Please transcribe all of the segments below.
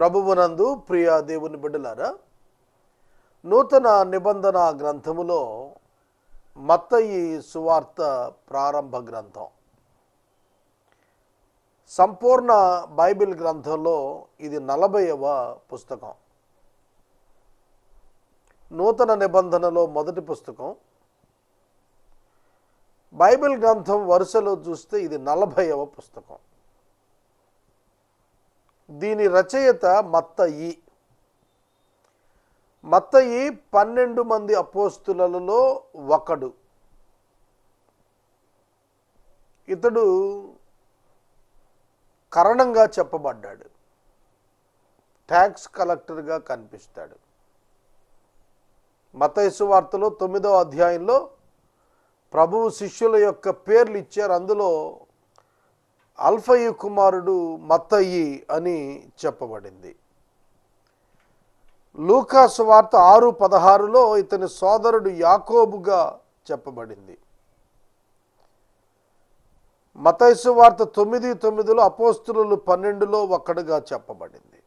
ప్రభువునందు ప్రియ దేవుని బిడ్డలారా నూతన నిబంధన గ్రంథములో మత్తయి సువార్త ప్రారంభ గ్రంథం. సంపూర్ణ బైబిల్ గ్రంథంలో ఇది నలభైవ పుస్తకం. నూతన నిబంధనలో మొదటి పుస్తకం. బైబిల్ గ్రంథం వరుసలో చూస్తే ఇది నలభైవ పుస్తకం. దీని రచయిత మత్తయి. మత్తయి పన్నెండు మంది అపోస్తులలో ఒకడు. ఇతడు కరణంగా చెప్పబడ్డాడు. ట్యాక్స్ కలెక్టర్గా కనిపిస్తాడు. మతయసు వార్తలో తొమ్మిదవ అధ్యాయంలో ప్రభువు శిష్యుల యొక్క పేర్లు ఇచ్చారు. అందులో అల్ఫయి కుమారుడు మత్తయి అని చెప్పబడింది. లూకాసు వార్త ఆరు పదహారులో ఇతని సోదరుడు యాకోబుగా చెప్పబడింది. మతైసు వార్త తొమ్మిది తొమ్మిదిలో అపోస్తులు పన్నెండులో ఒక్కడుగా చెప్పబడింది.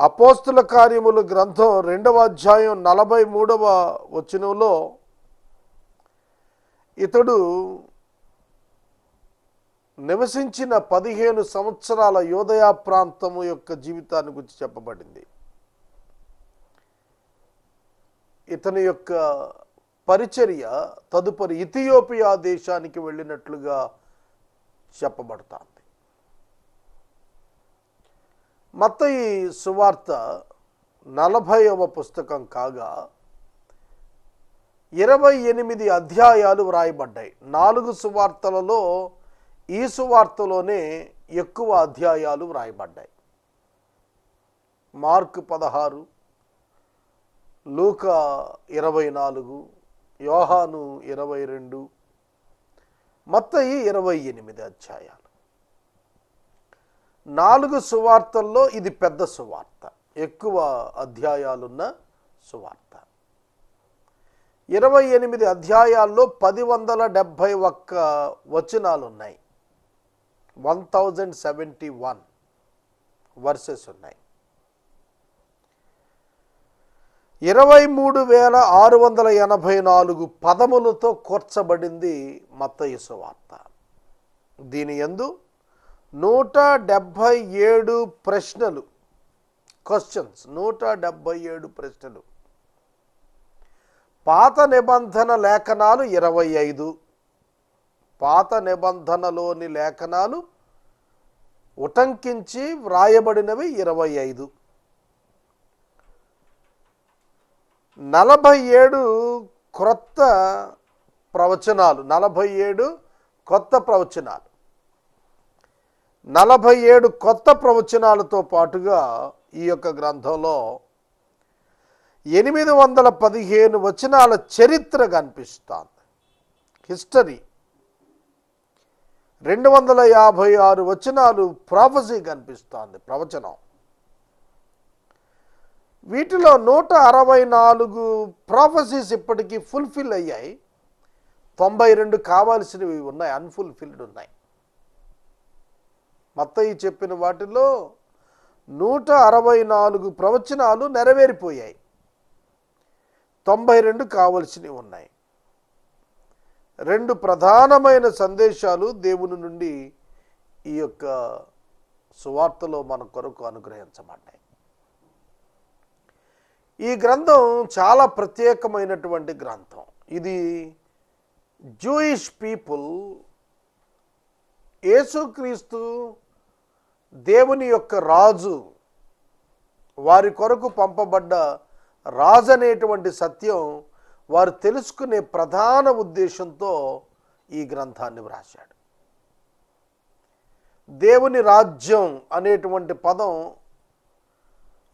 అపోస్తుల కార్యములు గ్రంథం రెండవ అధ్యాయం నలభై మూడవ వచనంలో ఇతడు నివసించిన పదిహేను సంవత్సరాల యోధయా ప్రాంతము యొక్క జీవితాన్ని గురించి చెప్పబడింది. ఇతని యొక్క పరిచర్య తదుపరి ఇథియోపియా దేశానికి వెళ్ళినట్లుగా చెప్పబడుతుంది. మత్తయి సువార్త నలభైవ పుస్తకం కాగా ఇరవై ఎనిమిది అధ్యాయాలు వ్రాయబడ్డాయి. నాలుగు సువార్తలలో ఈ సువార్తలోనే ఎక్కువ అధ్యాయాలు వ్రాయబడ్డాయి. మార్క్ పదహారు లూక ఇరవై నాలుగు యోహాను ఇరవై రెండు మత్తయి ఇరవై ఎనిమిది అధ్యాయాలు. నాలుగు సువార్తల్లో ఇది పెద్ద సువార్త. ఎక్కువ అధ్యాయాలున్న సువార్త. ఇరవై ఎనిమిది అధ్యాయాల్లో పది వందల డెబ్భై ఒక్క వచనాలు ఉన్నాయి one thousand seventy one verses ఉన్నాయి. ఇరవై మూడు వేల ఆరు వందల ఎనభై నాలుగు పదములతో కూర్చబడింది మత్తయి వార్త. దీని ఎందు నూట డెబ్భై ఏడు ప్రశ్నలు క్వశ్చన్స్ నూట డెబ్భై ఏడు ప్రశ్నలు. పాత నిబంధన లేఖనాలు ఇరవై ఐదు పాత నిబంధనలోని లేఖనాలు ఉటంకించి వ్రాయబడినవి ఇరవై ఐదు. నలభై ఏడు క్రొత్త ప్రవచనాలు నలభై ఏడు కొత్త ప్రవచనాలు. నలభై ఏడు కొత్త ప్రవచనాలతో పాటుగా ఈ యొక్క గ్రంథంలో ఎనిమిది వందల పదిహేను వచనాల చరిత్ర కనిపిస్తుంది. హిస్టరీ. రెండు వందల యాభై ఆరు వచనాలు ప్రాఫసీ కనిపిస్తోంది. ప్రవచనం. వీటిలో నూట అరవై నాలుగు ప్రాఫసీస్ ఇప్పటికీ ఫుల్ఫిల్ అయ్యాయి. తొంభై రెండు కావాల్సినవి ఉన్నాయి అన్ఫుల్ఫిల్డ్ ఉన్నాయి. మత్తయ్య చెప్పిన వాటిలో నూట అరవై నాలుగు ప్రవచనాలు నెరవేరిపోయాయి. తొంభై రెండు కావలసినవి ఉన్నాయి. రెండు ప్రధానమైన సందేశాలు దేవుని నుండి ఈ యొక్క సువార్తలో మన కొరకు అనుగ్రహించబడ్డాయి. ఈ గ్రంథం చాలా ప్రత్యేకమైనటువంటి గ్రంథం. ఇది జూయిష్ పీపుల్ యేసుక్రీస్తు దేవుని యొక్క రాజు వారి కొరకు పంపబడ్డ రాజు అనేటువంటి సత్యం వారు తెలుసుకునే ప్రధాన ఉద్దేశంతో ఈ గ్రంథాన్ని వ్రాశాడు. దేవుని రాజ్యం అనేటువంటి పదం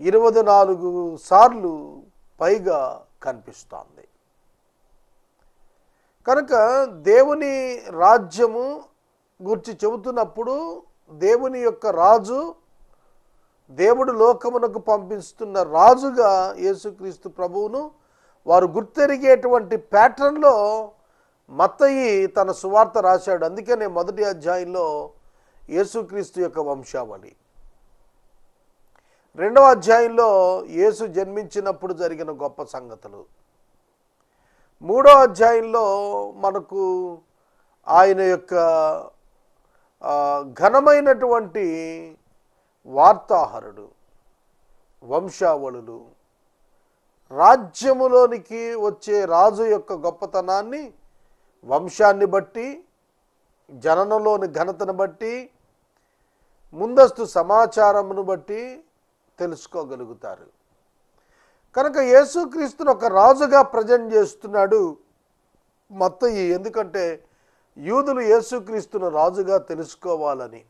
ఇరవై నాలుగు సార్లు పైగా కనిపిస్తోంది. కనుక దేవుని రాజ్యము గురించి చెబుతున్నప్పుడు దేవుని యొక్క రాజు దేవుడు లోకమునకు పంపిస్తున్న రాజుగా యేసుక్రీస్తు ప్రభువును వారు గుర్తెరిగేటువంటి ప్యాటర్న్లో మత్తయి తన సువార్త రాశాడు. అందుకనే మొదటి అధ్యాయంలో యేసుక్రీస్తు యొక్క వంశావళి. రెండవ అధ్యాయంలో యేసు జన్మించినప్పుడు జరిగిన గొప్ప సంగతులు. మూడో అధ్యాయంలో మనకు ఆయన యొక్క ఘనమైనటువంటి వార్తాహరుడు వంశావళులు రాజ్యములోనికి వచ్చే రాజు యొక్క గొప్పతనాన్ని వంశాన్ని బట్టి జననంలోని ఘనతను బట్టి ముందస్తు సమాచారమును బట్టి తెలుసుకోగలుగుతారు. కనుక యేసుక్రీస్తును ఒక రాజుగా ప్రజెంట్ చేస్తున్నాడు మత్తయి. ఎందుకంటే యూదులు యేసుక్రీస్తును రాజుగా తెలుసుకోవాలని.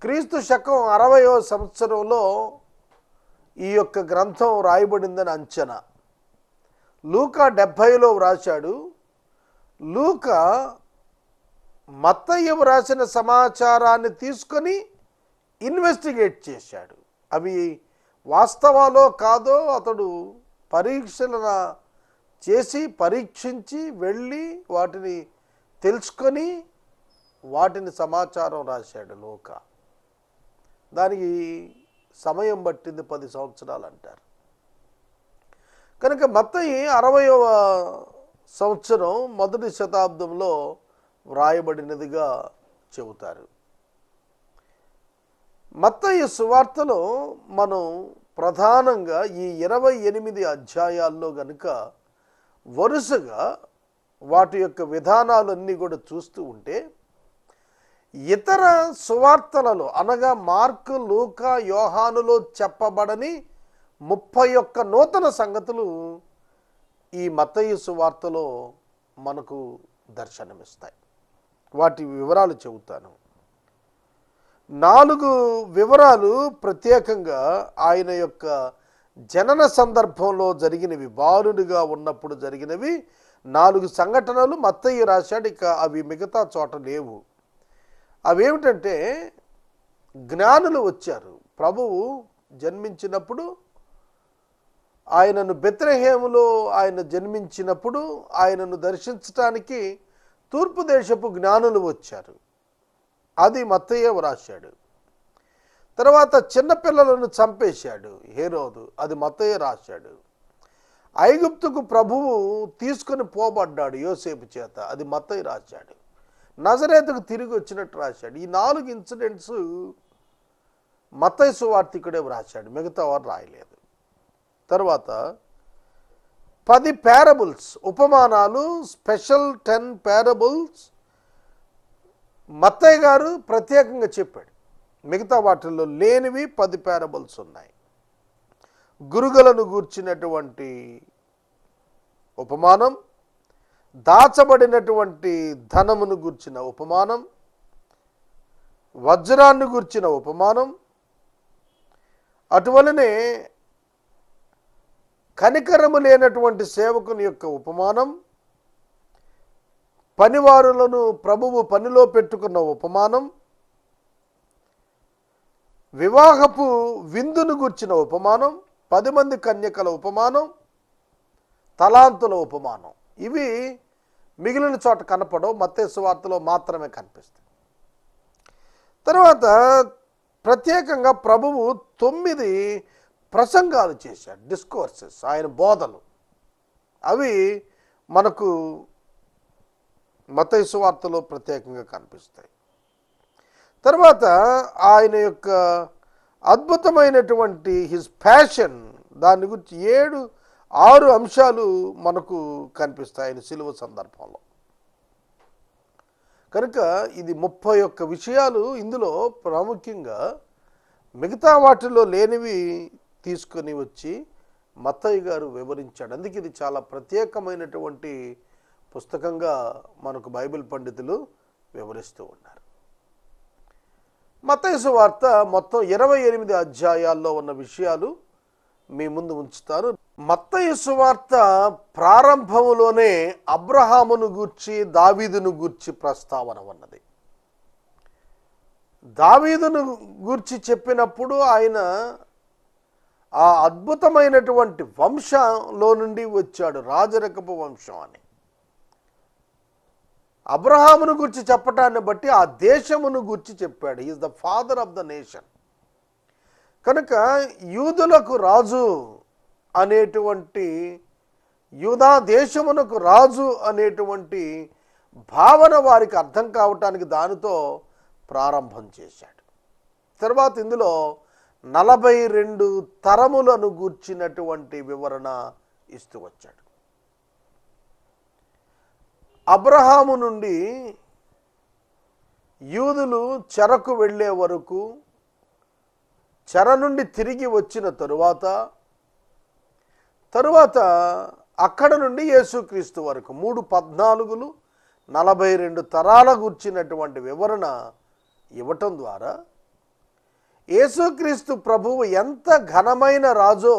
క్రీస్తు శకం అరవయో సంవత్సరంలో ఈ యొక్క గ్రంథం రాయబడిందని అంచనా. లూకా డెబ్భైలో వ్రాశాడు లూక మత్తయ్య వ్రాసిన సమాచారాన్ని తీసుకొని ఇన్వెస్టిగేట్ చేశాడు. అవి వాస్తవాలో కాదో అతడు పరీక్షల చేసి పరీక్షించి వెళ్ళి వాటిని తెలుసుకొని వాటిని సమాచారం రాశాడు లోక. దానికి సమయం పట్టింది పది సంవత్సరాలు అంటారు కనుక మత్తయి అరవయవ సంవత్సరం మొదటి శతాబ్దంలో వ్రాయబడినదిగా చెబుతారు. మత్తయి సువార్తలో మనం ప్రధానంగా ఈ ఇరవై ఎనిమిది అధ్యాయాల్లో గనుక వరుసగా వాటి యొక్క విధానాలన్నీ కూడా చూస్తూ ఉంటే ఇతర సువార్తలలో అనగా మార్కు లూక యోహానులో చెప్పబడని ముప్పై ఒక్క నూతన సంగతులు ఈ మత్తయి సువార్తలో మనకు దర్శనమిస్తాయి. వాటి వివరాలు చెబుతాను. నాలుగు వివరాలు ప్రత్యేకంగా ఆయన యొక్క జనన సందర్భంలో జరిగినవి బాలుడిగా ఉన్నప్పుడు జరిగినవి. నాలుగు సంఘటనలు మత్తయ్య రాశాడు ఇక అవి మిగతా చోట లేవు. అవేమిటంటే జ్ఞానులు వచ్చారు. ప్రభువు జన్మించినప్పుడు ఆయనను బెత్రహేములో ఆయన జన్మించినప్పుడు ఆయనను దర్శించటానికి తూర్పు దేశపు జ్ఞానులు వచ్చారు. అది మత్తయ్య వ్రాశాడు తర్వాత చిన్నపిల్లలను చంపేశాడు హేరోదు. అది మత్తయ్య రాశాడు. ఐగుప్తుకు ప్రభువు తీసుకుని పోబడ్డాడు యోసేపు చేత. అది మత్తయ్య రాశాడు. నజరేతకు తిరిగి వచ్చినట్టు రాశాడు. ఈ నాలుగు ఇన్సిడెంట్స్ మత్తయ్య సువార్తికుడే వ్రాశాడు. మిగతా వారు రాయలేదు. తర్వాత పది పారబుల్స్ ఉపమానాలు స్పెషల్ టెన్ పారబుల్స్ మత్తయ్య గారు ప్రత్యేకంగా చెప్పాడు. మిగతా వాటిల్లో లేనివి పది పారబుల్స్ ఉన్నాయి. గురుగలను గూర్చినటువంటి ఉపమానం దాచబడినటువంటి ధనమును గూర్చిన ఉపమానం వజ్రాన్ని గూర్చిన ఉపమానం. అటువలనే కనికరము లేనటువంటి సేవకుని యొక్క ఉపమానం పనివారులను ప్రభువు పనిలో పెట్టుకున్న ఉపమానం వివాహపు విందును గుర్చిన ఉపమానం పది మంది కన్యకల ఉపమానం తలాంతుల ఉపమానం. ఇవి మిగిలిన చోట కనపడవు మత్తే సువార్తలో మాత్రమే కనిపిస్తాయి. తర్వాత ప్రత్యేకంగా ప్రభువు తొమ్మిది ప్రసంగాలు చేశాడు డిస్కోర్సెస్ ఆయన బోధలు. అవి మనకు మతైసు వార్తలో ప్రత్యేకంగా కనిపిస్తాయి. తర్వాత ఆయన యొక్క అద్భుతమైనటువంటి హిజ్ ప్యాషన్ దాని గురించి ఏడు ఆరు అంశాలు మనకు కనిపిస్తాయి సిలువ సందర్భంలో. కనుక ఇది ముప్పై ఒక్క విషయాలు ఇందులో ప్రాముఖ్యంగా మిగతా వాటిలో లేనివి తీసుకొని వచ్చి మత్తయ్య గారు వివరించాడు. అందుకే ఇది చాలా ప్రత్యేకమైనటువంటి పుస్తకంగా మనకు బైబిల్ పండితులు వివరిస్తూ ఉన్నారు. మత్తయి వార్త మొత్తం ఇరవై ఎనిమిది అధ్యాయాల్లో ఉన్న విషయాలు మీ ముందు ఉంచుతాను. మత్తయి వార్త ప్రారంభములోనే అబ్రహామును గూర్చి దావీదును గూర్చి ప్రస్తావన ఉన్నది. దావీదును గూర్చి చెప్పినప్పుడు ఆయన ఆ అద్భుతమైనటువంటి వంశంలో నుండి వచ్చాడు రాజరకపు వంశం అని. అబ్రహామును గురించి చెప్పటాన్ని బట్టి ఆ దేశమును గురించి చెప్పాడు. Is the father of the nation కనుక యూదులకు రాజు అనేటువంటి యూదా దేశమునకు రాజు అనేటువంటి భావన వారికి అర్థం కావటానికి దానితో ప్రారంభం చేశాడు. తర్వాత ఇందులో నలభై రెండు తరములను గూర్చినటువంటి వివరణ ఇస్తూ వచ్చాడు. అబ్రహాము నుండి యూదులు చెరకు వెళ్ళే వరకు చెర నుండి తిరిగి వచ్చిన తరువాత తరువాత అక్కడ నుండి యేసుక్రీస్తు వరకు మూడు పద్నాలుగులు నలభై రెండు తరాల గుర్చినటువంటి వివరణ ఇవ్వటం ద్వారా యేసుక్రీస్తు ప్రభువు ఎంత ఘనమైన రాజో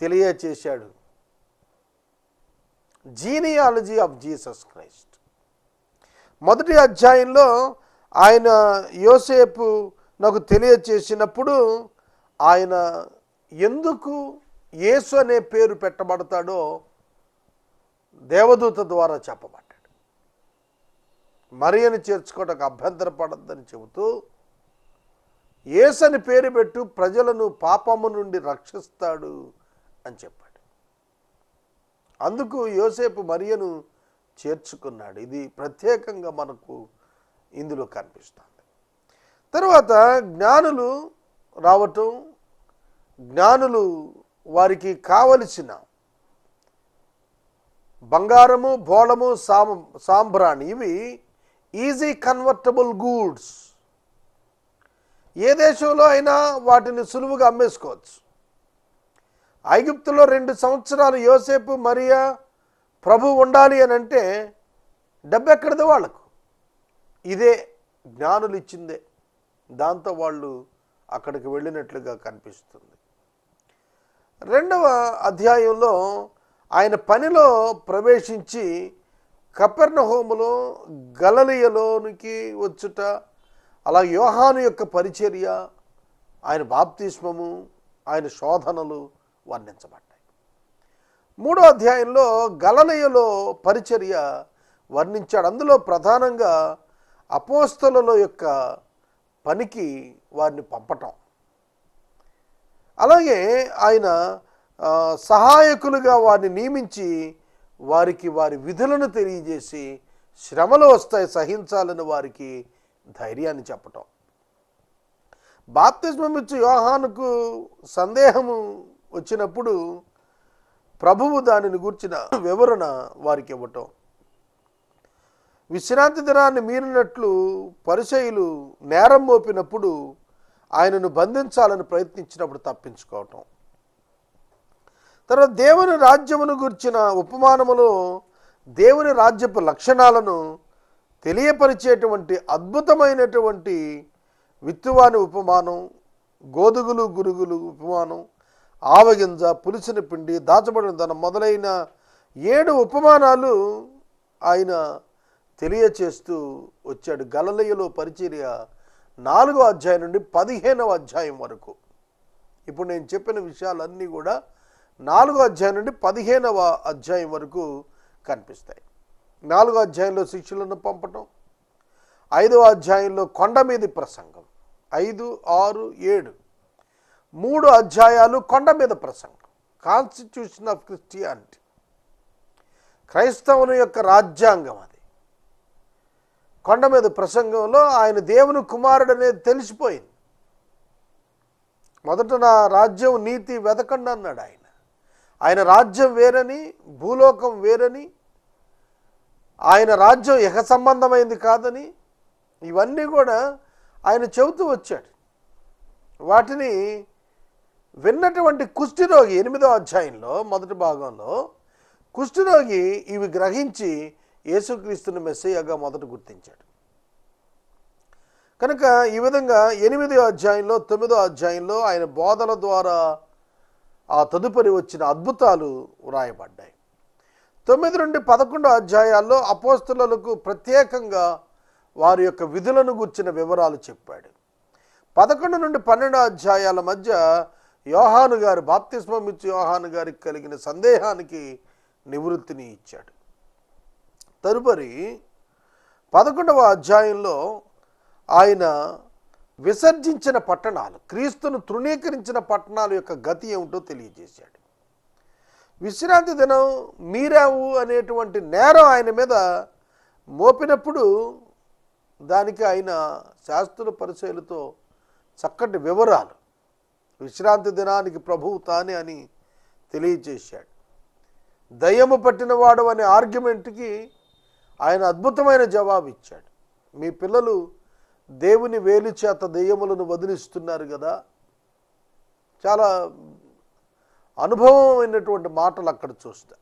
తెలియచేశాడు. జీనియాలజీ ఆఫ్ జీసస్ క్రైస్ట్ మొదటి అధ్యాయంలో ఆయన యోసేపు నాకు తెలియచేసినప్పుడు ఆయన ఎందుకు యేసు అనే పేరు పెట్టబడతాడో దేవదూత ద్వారా చెప్పబడ్డాడు. మరియను చేర్చుకోవడానికి అభ్యంతర పడద్దని చెబుతూ యేసు అని పేరు పెట్టు ప్రజలను పాపము నుండి రక్షిస్తాడు అని చెప్పాడు. అందుకు యోసేపు మరియను చేర్చుకున్నాడు. ఇది ప్రత్యేకంగా మనకు ఇందులో కనిపిస్తుంది. తర్వాత జ్ఞానులు రావటం జ్ఞానులు వారికి కావలసిన బంగారము బోళము సాం సాంబ్రాణి ఇవి ఈజీ కన్వర్టబుల్ గూడ్స్. ఏ దేశంలో అయినా వాటిని సులువుగా అమ్మేసుకోవచ్చు. ఐగుప్తులో రెండు సంవత్సరాలు యోసేపు మరియా ప్రభు ఉండాలి అని అంటే డబ్బు వాళ్ళకు? ఇదే జ్ఞానులు ఇచ్చిందే. దాంతో వాళ్ళు అక్కడికి వెళ్ళినట్లుగా కనిపిస్తుంది. రెండవ అధ్యాయంలో ఆయన పనిలో ప్రవేశించి కపెర్ణహోములో గలలియలోనికి వచ్చుట అలా యోహాను యొక్క పరిచర్య ఆయన బాప్తిస్మము ఆయన శోధనలు వర్ణించబడ్డాయి. మూడో అధ్యాయంలో గలలయలో పరిచర్య వర్ణించాడు. అందులో ప్రధానంగా అపోస్తలలో యొక్క పనికి వారిని పంపటం. అలాగే ఆయన సహాయకులుగా వారిని నియమించి వారికి వారి విధులను తెలియజేసి శ్రమలు వస్తాయి సహించాలని వారికి ధైర్యాన్ని చెప్పటం. బాప్తిస్మం ఇచ్చి యోహానుకు సందేహము వచ్చినప్పుడు ప్రభువు దానిని గూర్చిన వివరణ వారికి ఇవ్వటం. విశ్రాంతి దినాన్ని మీరినట్లు పరిచయులు నేరం మోపినప్పుడు ఆయనను బంధించాలని ప్రయత్నించినప్పుడు తప్పించుకోవటం. తర్వాత దేవుని రాజ్యమును గుర్చిన ఉపమానములో దేవుని రాజ్యపు లక్షణాలను తెలియపరిచేటువంటి అద్భుతమైనటువంటి విత్తువాని ఉపమానం గోధుగులు గురుగులు ఉపమానం ఆవగింజ పులిసిన పిండి దాచబడిన ధనం మొదలైన ఏడు ఉపమానాలు ఆయన తెలియచేస్తూ వచ్చాడు. గలలయలో పరిచర్య నాలుగో అధ్యాయం నుండి పదిహేనవ అధ్యాయం వరకు. ఇప్పుడు నేను చెప్పిన విషయాలన్నీ కూడా నాలుగో అధ్యాయం నుండి పదిహేనవ అధ్యాయం వరకు కనిపిస్తాయి. నాలుగో అధ్యాయంలో శిష్యులను పంపటం ఐదవ అధ్యాయంలో కొండ మీది ప్రసంగం. ఐదు ఆరు ఏడు. మూడు అధ్యాయాలు కొండ మీద ప్రసంగం. Constitution of Christianity. క్రైస్తవుని యొక్క రాజ్యాంగం అది. కొండ మీద ప్రసంగంలో ఆయన దేవుని కుమారుడు అనేది తెలిసిపోయింది. మొదట నా రాజ్యం నీతి వెతకండి అన్నాడు ఆయన. ఆయన రాజ్యం వేరని భూలోకం వేరని ఆయన రాజ్యం యహ సంబంధమైంది కాదని ఇవన్నీ కూడా ఆయన చెబుతూ వచ్చాడు. వాటిని విన్నటువంటి కుష్ఠిరోగి ఎనిమిదో అధ్యాయంలో మొదటి భాగంలో కుష్ఠిరోగి ఇవి గ్రహించి యేసుక్రీస్తుని మెస్సయ్యగా మొదట గుర్తించాడు. కనుక ఈ విధంగా ఎనిమిదో అధ్యాయంలో తొమ్మిదో అధ్యాయంలో ఆయన బోధల ద్వారా ఆ తదుపరి వచ్చిన అద్భుతాలు వ్రాయబడ్డాయి. తొమ్మిది నుండి పదకొండు అధ్యాయాల్లో అపోస్తులకు ప్రత్యేకంగా వారి యొక్క విధులను గుర్చిన వివరాలు చెప్పాడు. పదకొండు నుండి పన్నెండు అధ్యాయాల మధ్య యోహాను గారు బాప్తిస్మమిచ్చు యోహాను గారికి కలిగిన సందేహానికి నివృత్తిని ఇచ్చాడు. తదుపరి పదకొండవ అధ్యాయంలో ఆయన విసర్జించిన పట్టణాలు క్రీస్తును తృణీకరించిన పట్టణాల యొక్క గతి ఏమిటో తెలియజేశాడు. విశ్రాంతి దినం మీరావు అనేటువంటి నేరం ఆయన మీద మోపినప్పుడు దానికి ఆయన శాస్త్రుల పరిచయలతో చక్కటి వివరాలు విశ్రాంతి దినానికి ప్రభువు తానే అని తెలియజేశాడు. దయ్యము పట్టినవాడు అనే ఆర్గ్యుమెంట్కి ఆయన అద్భుతమైన జవాబు ఇచ్చాడు. మీ పిల్లలు దేవుని వేలు చేత దెయ్యములను వదిలిస్తున్నారు కదా. చాలా అనుభవమైనటువంటి మాటలు అక్కడ చూస్తా.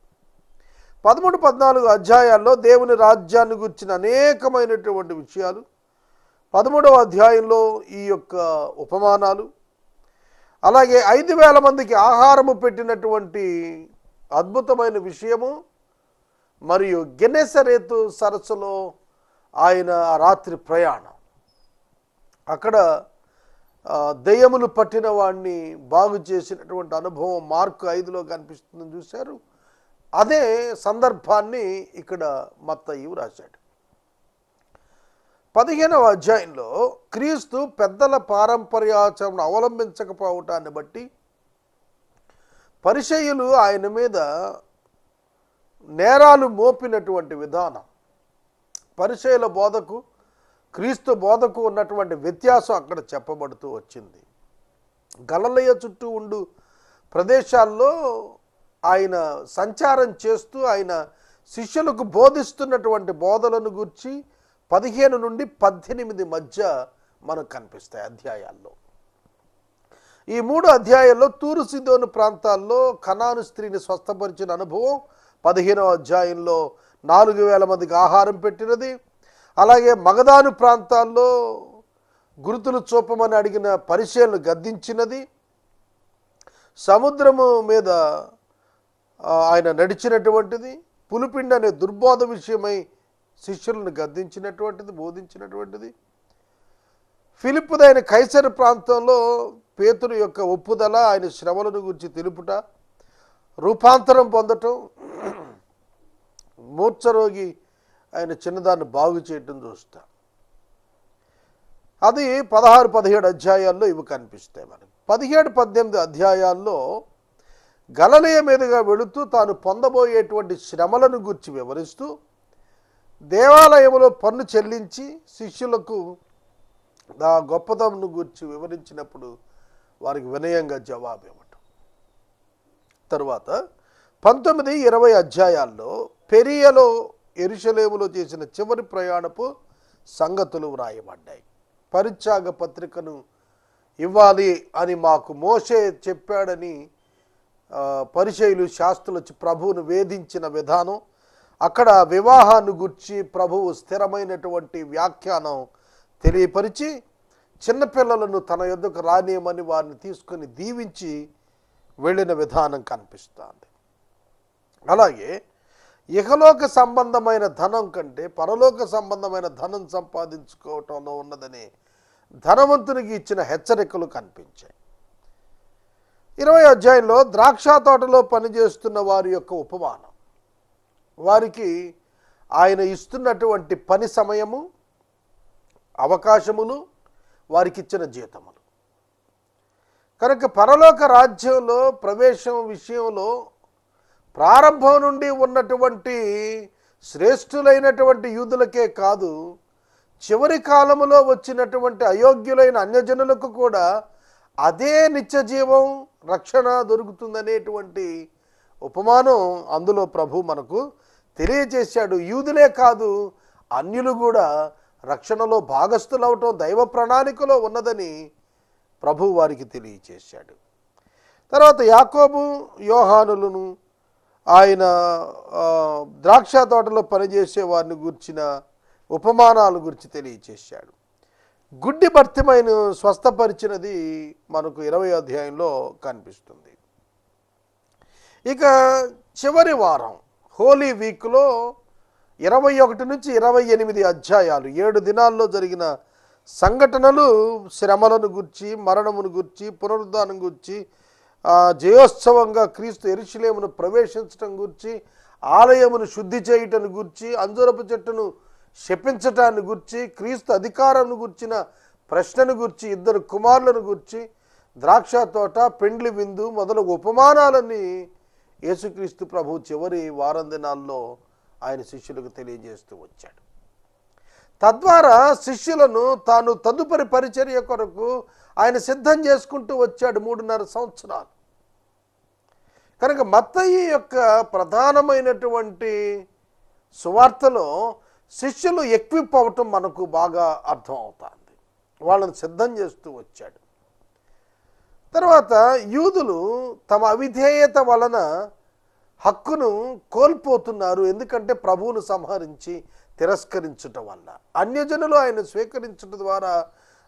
పదమూడు పద్నాలుగు అధ్యాయాల్లో దేవుని రాజ్యాన్ని గురించిన అనేకమైనటువంటి విషయాలు. పదమూడవ అధ్యాయంలో ఈ యొక్క ఉపమానాలు. అలాగే ఐదు వేల మందికి ఆహారము పెట్టినటువంటి అద్భుతమైన విషయము. మరియు గెనెసరేతు సరస్సులో ఆయన రాత్రి ప్రయాణం. అక్కడ దయ్యములు దెయ్యములు పట్టిన వాడిని బాగు చేసినటువంటి అనుభవం మార్కు ఐదులో కనిపిస్తుందని చూశారు. అదే సందర్భాన్ని ఇక్కడ మత్తయ్య రాశాడు పదిహేనవ అధ్యాయంలో క్రీస్తు పెద్దల పారంపర్యాచరణ అవలంబించకపోవటాన్ని బట్టి పరిచయులు ఆయన మీద నేరాలు మోపినటువంటి విధానం. పరిచయల బోధకు క్రీస్తు బోధకు ఉన్నటువంటి వ్యత్యాసం అక్కడ చెప్పబడుతూ వచ్చింది. గలలయ చుట్టూ ఉండు ప్రదేశాల్లో ఆయన సంచారం చేస్తూ ఆయన శిష్యులకు బోధిస్తున్నటువంటి బోధలను గురించి పదిహేను నుండి పద్దెనిమిది మధ్య మనకు కనిపిస్తాయి అధ్యాయాల్లో. ఈ మూడు అధ్యాయాల్లో తూరు సిదోను ప్రాంతాల్లో కనాను స్త్రీని స్వస్థపరిచిన అనుభవం పదిహేనవ అధ్యాయంలో నాలుగు వేల మందికి ఆహారం పెట్టినది. అలాగే మగదాను ప్రాంతాల్లో గురుతులు చూపమని అడిగిన పరిశీలను గద్దించినది. సముద్రము మీద ఆయన నడిచినటువంటిది. పులిపిండి అనే దుర్బోధ విషయమై శిష్యులను గద్దించినటువంటిది బోధించినటువంటిది. ఫిలిప్పుదైన కైసర్ ప్రాంతంలో పేతురు యొక్క ఒప్పుదల ఆయన శ్రమలను గురించి తెలుపుట రూపాంతరం పొందటం మూర్ఛరోగి ఆయన చిన్నదాన్ని బాగు చేయటం చూస్తా అది పదహారు పదిహేడు అధ్యాయాల్లో ఇవి కనిపిస్తాయి మనకి. పదిహేడు పద్దెనిమిది అధ్యాయాల్లో గలలయ మీదుగా వెళుతూ తాను పొందబోయేటువంటి శ్రమలను గురించి వివరిస్తూ దేవాలయంలో పన్ను చెల్లించి శిష్యులకు నా గొప్పతమును గురించి వివరించినప్పుడు వారికి వినయంగా జవాబు ఇవ్వటం తరువాత పంతొమ్మిది ఇరవై అధ్యాయాల్లో పెరియలో ఎరుషలేములో చేసిన చివరి ప్రయాణపు సంగతులు వ్రాయబడ్డాయి. పరిత్యాగ పత్రికను ఇవ్వాలి అని మాకు మోసే చెప్పాడని పరిచయులు శాస్త్రులు ప్రభువును వేధించిన విధానం అక్కడ వివాహాన్ని గుర్చి ప్రభువు స్థిరమైనటువంటి వ్యాఖ్యానం తెలియపరిచి చిన్నపిల్లలను తన యొద్దకు రానియమని వారిని తీసుకొని దీవించి వెళ్ళిన విధానం కనిపిస్తుంది. అలాగే ఇహలోక సంబంధమైన ధనం కంటే పరలోక సంబంధమైన ధనం సంపాదించుకోవటంలో ఉన్నదని ధనవంతునికి ఇచ్చిన హెచ్చరికలు కనిపించాయి. ఇరవై అధ్యాయంలో ద్రాక్ష తోటలో పనిచేస్తున్న వారి యొక్క ఉపమానం. వారికి ఆయన ఇస్తున్నటువంటి పని సమయము అవకాశములు వారికిచ్చిన జీతములు కనుక పరలోక రాజ్యంలో ప్రవేశం విషయంలో ప్రారంభం నుండి ఉన్నటువంటి శ్రేష్ఠులైనటువంటి యూదులకే కాదు చివరి కాలములో వచ్చినటువంటి అయోగ్యులైన అన్యజనులకు కూడా అదే నిత్య జీవం రక్షణ దొరుకుతుందనేటువంటి ఉపమానం అందులో ప్రభు మనకు తెలియజేశాడు. యూదులే కాదు అన్యులు కూడా రక్షణలో భాగస్థులవటం దైవ ప్రణాళికలో ఉన్నదని ప్రభు వారికి తెలియచేశాడు. తర్వాత యాకోబు యోహానులను ఆయన ద్రాక్ష తోటలో పనిచేసే వారిని గుర్చిన ఉపమానాల గురించి తెలియచేశాడు. గుడ్డి భర్తమైన స్వస్థపరిచినది మనకు ఇరవై అధ్యాయంలో కనిపిస్తుంది. ఇక చివరి వారం హోలీ వీక్లో ఇరవై ఒకటి నుంచి ఇరవై ఎనిమిది అధ్యాయాలు ఏడు దినాల్లో జరిగిన సంఘటనలు శ్రమలను గుర్చి మరణమును గుర్చి పునరుద్ధానం గుర్చి జయోత్సవంగా క్రీస్తు ఎరుశిలేమును ప్రవేశించటం గుర్చి ఆలయమును శుద్ధి చేయటం గుర్చి అంజురపు చెట్టును శపించటాన్ని గుర్చి క్రీస్తు అధికారాన్ని గుర్చిన ప్రశ్నను గుర్చి ఇద్దరు కుమారులను గుర్చి ద్రాక్ష తోట పెండ్లి విందు మొదలగు ఉపమానాలన్నీ యేసుక్రీస్తు ప్రభు చివరి వారం దినాల్లో ఆయన శిష్యులకు తెలియజేస్తూ వచ్చాడు. తద్వారా శిష్యులను తాను తదుపరి పరిచర్య కొరకు ఆయన సిద్ధం చేసుకుంటూ వచ్చాడు మూడున్నర సంవత్సరాలు. కనుక మత్తయ్య యొక్క ప్రధానమైనటువంటి సువార్తలో శిష్యులు ఎక్విప్ అవటం మనకు బాగా అర్థం అవుతుంది వాళ్ళని సిద్ధం చేస్తూ వచ్చాడు. తర్వాత యూదులు తమ అవిధేయత వలన హక్కును కోల్పోతున్నారు. ఎందుకంటే ప్రభువును సంహరించి తిరస్కరించటం వల్ల. అన్యజనులు ఆయన స్వీకరించడం ద్వారా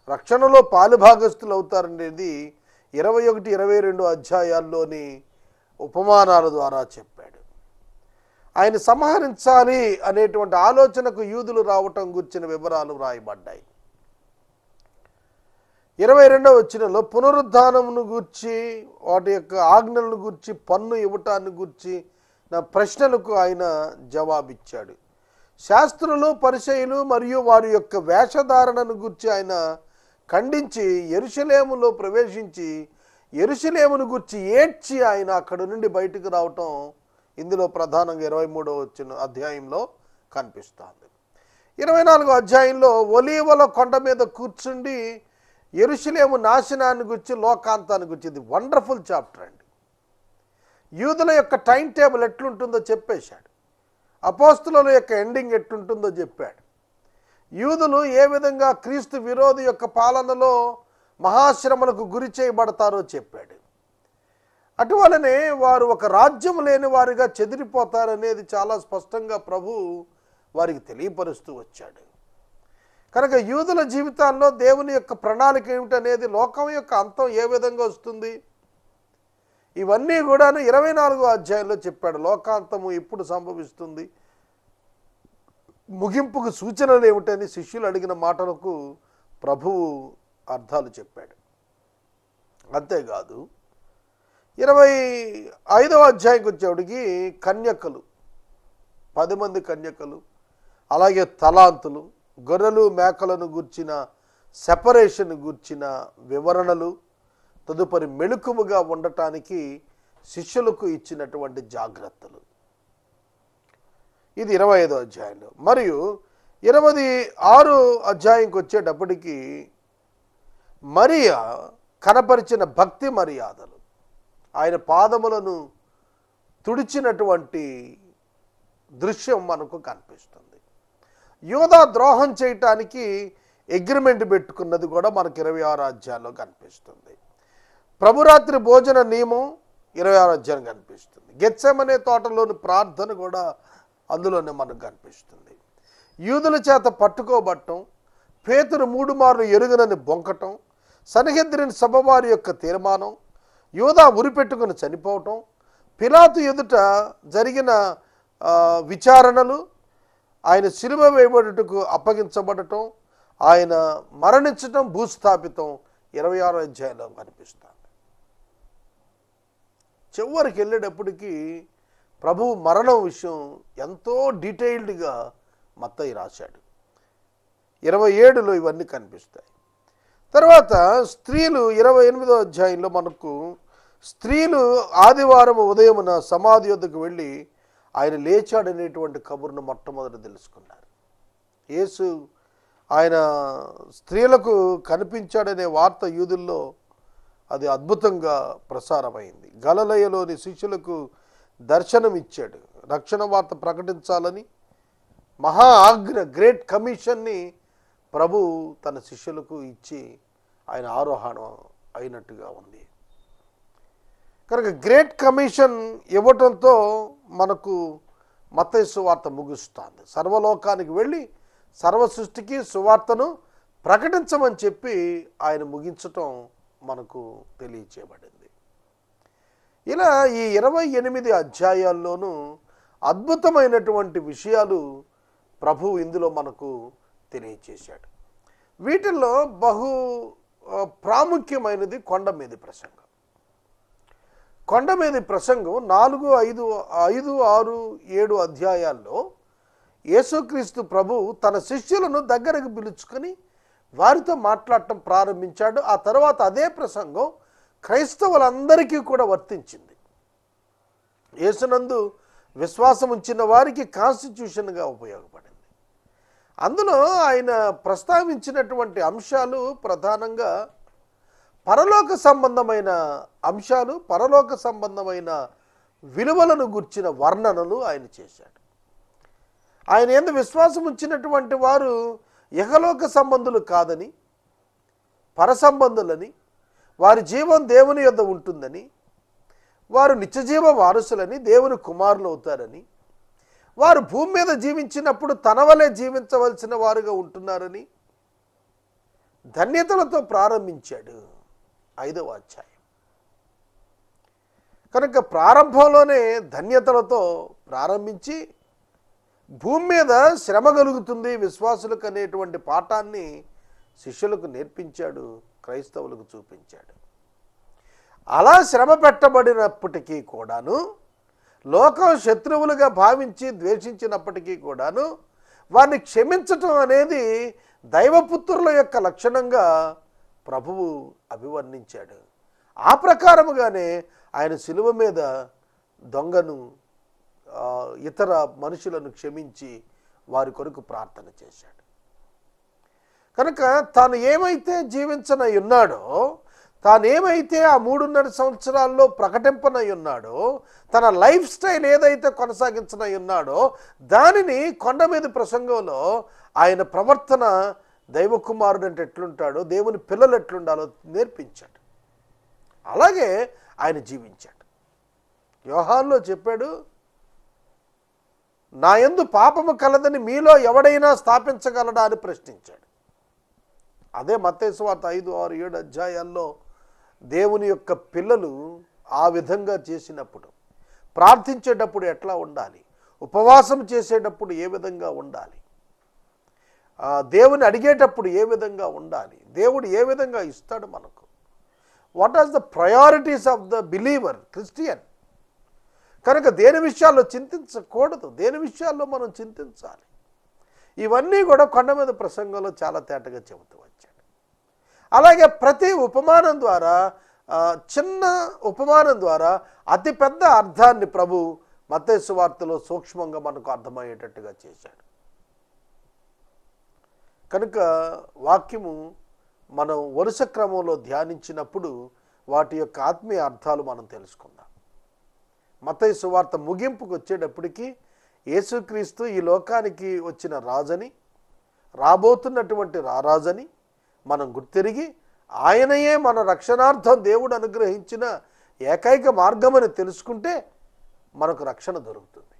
రక్షణలో పాలుభాగస్తులు అవుతారనేది ఇరవై ఒకటి ఇరవై రెండు అధ్యాయాల్లోని ఉపమానాల ద్వారా చెప్పాడు. ఆయన సంహరించాలి అనేటువంటి ఆలోచనకు యూదులు రావటం గుర్చిన వివరాలు వ్రాయబడ్డాయి. ఇరవై రెండవ వచ్చినలో పునరుద్ధానమును గూర్చి వాటి యొక్క ఆజ్ఞలను గూర్చి పన్ను ఇవ్వటాన్ని గూర్చి నా ప్రశ్నలకు ఆయన జవాబిచ్చాడు. శాస్త్రులు పరిచయులు మరియు వారి యొక్క వేషధారణను గూర్చి ఆయన ఖండించి ఎరుషలేములో ప్రవేశించి ఎరుషలేమును గూర్చి ఏడ్చి ఆయన అక్కడి నుండి బయటకు రావటం ఇందులో ప్రధానంగా ఇరవై మూడవ వచ్చిన అధ్యాయంలో కనిపిస్తుంది. ఇరవై నాలుగో అధ్యాయంలో ఒలీవల కొండ మీద కూర్చుండి ఎరుషలేము నాశనాన్ని గుర్చి లోకాంతాన్ని గుర్చి ఇది వండర్ఫుల్ చాప్టర్ అండి. యూదుల యొక్క టైం టేబుల్ ఎట్లుంటుందో చెప్పేశాడు. అపోస్తుల యొక్క ఎండింగ్ ఎట్టుంటుందో చెప్పాడు. యూదులు ఏ విధంగా క్రీస్తు విరోధి యొక్క పాలనలో మహాశ్రమలకు గురి చేయబడతారో చెప్పాడు. అటువలనే వారు ఒక రాజ్యం లేని వారిగా చెదిరిపోతారనేది చాలా స్పష్టంగా ప్రభు వారికి తెలియపరుస్తూ వచ్చాడు. కనుక యూదుల జీవితాల్లో దేవుని యొక్క ప్రణాళిక ఏమిటనేది లోకం యొక్క అంతం ఏ విధంగా వస్తుంది? ఇవన్నీ కూడాను ఇరవై నాలుగో అధ్యాయంలో చెప్పాడు. లోకాంతము ఎప్పుడు సంభవిస్తుంది? ముగింపుకు సూచనలు ఏమిటని శిష్యులు అడిగిన మాటలకు ప్రభువు అర్థాలు చెప్పాడు. అంతేకాదు ఇరవై ఐదవ అధ్యాయంకి వచ్చేవాడికి కన్యకలు పది మంది కన్యకలు అలాగే తలాంతులు గొర్రెలు మేకలను గూర్చిన సెపరేషన్ గూర్చిన వివరణలు తదుపరి మెళుకువగా ఉండటానికి శిష్యులకు ఇచ్చినటువంటి జాగ్రత్తలు. ఇది ఇరవై ఐదో అధ్యాయంలో. మరియు ఇరవై ఆరు అధ్యాయంకి వచ్చేటప్పటికి మరియా కనపరిచిన భక్తి మర్యాదలు. ఆయన పాదములను తుడిచినటువంటి దృశ్యం మనకు కనిపిస్తుంది. యోధా ద్రోహం చేయటానికి అగ్రిమెంట్ పెట్టుకున్నది కూడా మనకు ఇరవై ఆరు అధ్యాయంలో కనిపిస్తుంది. ప్రభురాత్రి భోజన నియమం ఇరవై ఆరు అధ్యాయం కనిపిస్తుంది. గెత్సెమనే తోటలోని ప్రార్థన కూడా అందులోనే మనకు కనిపిస్తుంది. యూదుల చేత పట్టుకోబట్టం పేతురు మూడు మార్లు ఎరుగనని బొంకటం సనహెద్రిని సభవారి యొక్క తీర్మానం యోధా ఉరిపెట్టుకుని చనిపోవటం పిలాతు ఎదుట జరిగిన విచారణలు ఆయన సిలువ వేయబడుటకు అప్పగించబడటం ఆయన మరణించటం భూస్థాపితం ఇరవై ఆరో అధ్యాయంలో కనిపిస్తుంది చివరికి వెళ్ళేటప్పటికీ ప్రభువు మరణం విషయం ఎంతో డీటెయిల్డ్గా మత్తయి రాశాడు. ఇరవై ఏడులో ఇవన్నీ కనిపిస్తాయి. తర్వాత స్త్రీలు ఇరవై ఎనిమిదో అధ్యాయంలో మనకు స్త్రీలు ఆదివారం ఉదయమున సమాధి వద్దకు వెళ్ళి ఆయన లేచాడనేటువంటి కబుర్ను మొట్టమొదట తెలుసుకున్నారు. యేసు ఆయన స్త్రీలకు కనిపించాడనే వార్త యూదుల్లో అది అద్భుతంగా ప్రసారమైంది. గలలయలోని శిష్యులకు దర్శనం ఇచ్చాడు. రక్షణ వార్త ప్రకటించాలని మహా ఆగ్ర గ్రేట్ కమిషన్ని ప్రభు తన శిష్యులకు ఇచ్చి ఆయన ఆరోహణం అయినట్టుగా ఉంది. కనుక గ్రేట్ కమిషన్ ఇవ్వటంతో మనకు మత్తయి వార్త ముగుస్తుంది. సర్వలోకానికి వెళ్ళి సర్వ సృష్టికి సువార్తను ప్రకటించమని చెప్పి ఆయన ముగించటం మనకు తెలియచేయబడింది. ఇలా ఈ ఇరవై ఎనిమిది అధ్యాయాల్లోనూ అద్భుతమైనటువంటి విషయాలు ప్రభు ఇందులో మనకు తెలియచేశాడు. వీటిల్లో బహు ప్రాముఖ్యమైనది కొండ మీది ప్రసంగం. కొండ మీది ప్రసంగం నాలుగు ఐదు ఐదు ఆరు ఏడు అధ్యాయాల్లో యేసుక్రీస్తు ప్రభు తన శిష్యులను దగ్గరకు పిలుచుకొని వారితో మాట్లాడటం ప్రారంభించాడు. ఆ తర్వాత అదే ప్రసంగం క్రైస్తవులందరికీ కూడా వర్తించింది. యేసునందు విశ్వాసం ఉంచిన వారికి కాన్స్టిట్యూషన్గా ఉపయోగపడింది. అందులో ఆయన ప్రస్తావించినటువంటి అంశాలు ప్రధానంగా పరలోక సంబంధమైన అంశాలు పరలోక సంబంధమైన విలువలను గుర్చిన వర్ణనలు ఆయన చేశాడు. ఆయన ఎందు విశ్వాసం ఉంచినటువంటి వారు ఇహలోక సంబంధులు కాదని పరసంబంధులని వారి జీవం దేవుని యొద్ద ఉంటుందని వారు నిత్యజీవ వారసులని దేవుని కుమారులు అవుతారని వారు భూమి మీద జీవించినప్పుడు తన వలె జీవించవలసిన వారుగా ఉంటున్నారని ధన్యతలతో ప్రారంభించాడు ఐదవ అధ్యాయం. కనుక ప్రారంభంలోనే ధన్యతలతో ప్రారంభించి భూమి మీద శ్రమ కలుగుతుంది విశ్వాసులకు అనేటువంటి పాఠాన్ని శిష్యులకు నేర్పించాడు క్రైస్తవులకు చూపించాడు. అలా శ్రమ పెట్టబడినప్పటికీ కూడాను లోకం శత్రువులుగా భావించి ద్వేషించినప్పటికీ కూడాను వారిని క్షమించటం అనేది దైవపుత్రుల యొక్క లక్షణంగా ప్రభువు అభివర్ణించాడు. ఆ ప్రకారముగానే ఆయన శిలువ మీద దొంగను ఇతర మనుషులను క్షమించి వారి కొరకు ప్రార్థన చేశాడు. కనుక తాను ఏమైతే జీవించనై ఉన్నాడో తాను ఏమైతే ఆ మూడున్నర సంవత్సరాల్లో ప్రకటింపనై ఉన్నాడో తన లైఫ్ స్టైల్ ఏదైతే కొనసాగించనై ఉన్నాడో దానిని కొండ మీద ప్రసంగంలో ఆయన ప్రవర్తన దైవకుమారుడు అంటే ఎట్లుంటాడో దేవుని పిల్లలు ఎట్లుండాలో నేర్పించాడు. అలాగే ఆయన జీవించాడు. యోహాన్లో చెప్పాడు నా ఎందు పాపము కలదని మీలో ఎవడైనా స్థాపించగలడా అని ప్రశ్నించాడు. అదే మత్తేశ్వార్త ఐదు ఆరు ఏడు అధ్యాయాల్లో దేవుని యొక్క పిల్లలు ఆ విధంగా చేసినప్పుడు ప్రార్థించేటప్పుడు ఎట్లా ఉండాలి? ఉపవాసం చేసేటప్పుడు ఏ విధంగా ఉండాలి? దేవుని అడిగేటప్పుడు ఏ విధంగా ఉండాలి? దేవుడు ఏ విధంగా ఇస్తాడు మనకు? What are the priorities of the believer Christian కనుక దేని విషయాల్లో చింతించకూడదు? దేని విషయాల్లో మనం చింతించాలి? ఇవన్నీ కూడా కొండ మీద ప్రసంగంలో చాలా తేటగా చెబుతూ వచ్చాడు. అలాగే ప్రతి ఉపమానం ద్వారా చిన్న ఉపమానం ద్వారా అతిపెద్ద అర్థాన్ని ప్రభు మత్తేసు వార్తలో సూక్ష్మంగా మనకు అర్థమయ్యేటట్టుగా చేశాడు. కనుక వాక్యము మనం వరుస క్రమంలో ధ్యానించినప్పుడు వాటి యొక్క ఆత్మీయ అర్థాలు మనం తెలుసుకుందాం. మత్తయి సువార్త ముగింపుకు వచ్చేటప్పటికి యేసుక్రీస్తు ఈ లోకానికి వచ్చిన రాజని రాబోతున్నటువంటి రారాజని మనం గుర్తిరిగి ఆయనయే మన రక్షణార్థం దేవుడు అనుగ్రహించిన ఏకైక మార్గమని తెలుసుకుంటే మనకు రక్షణ దొరుకుతుంది.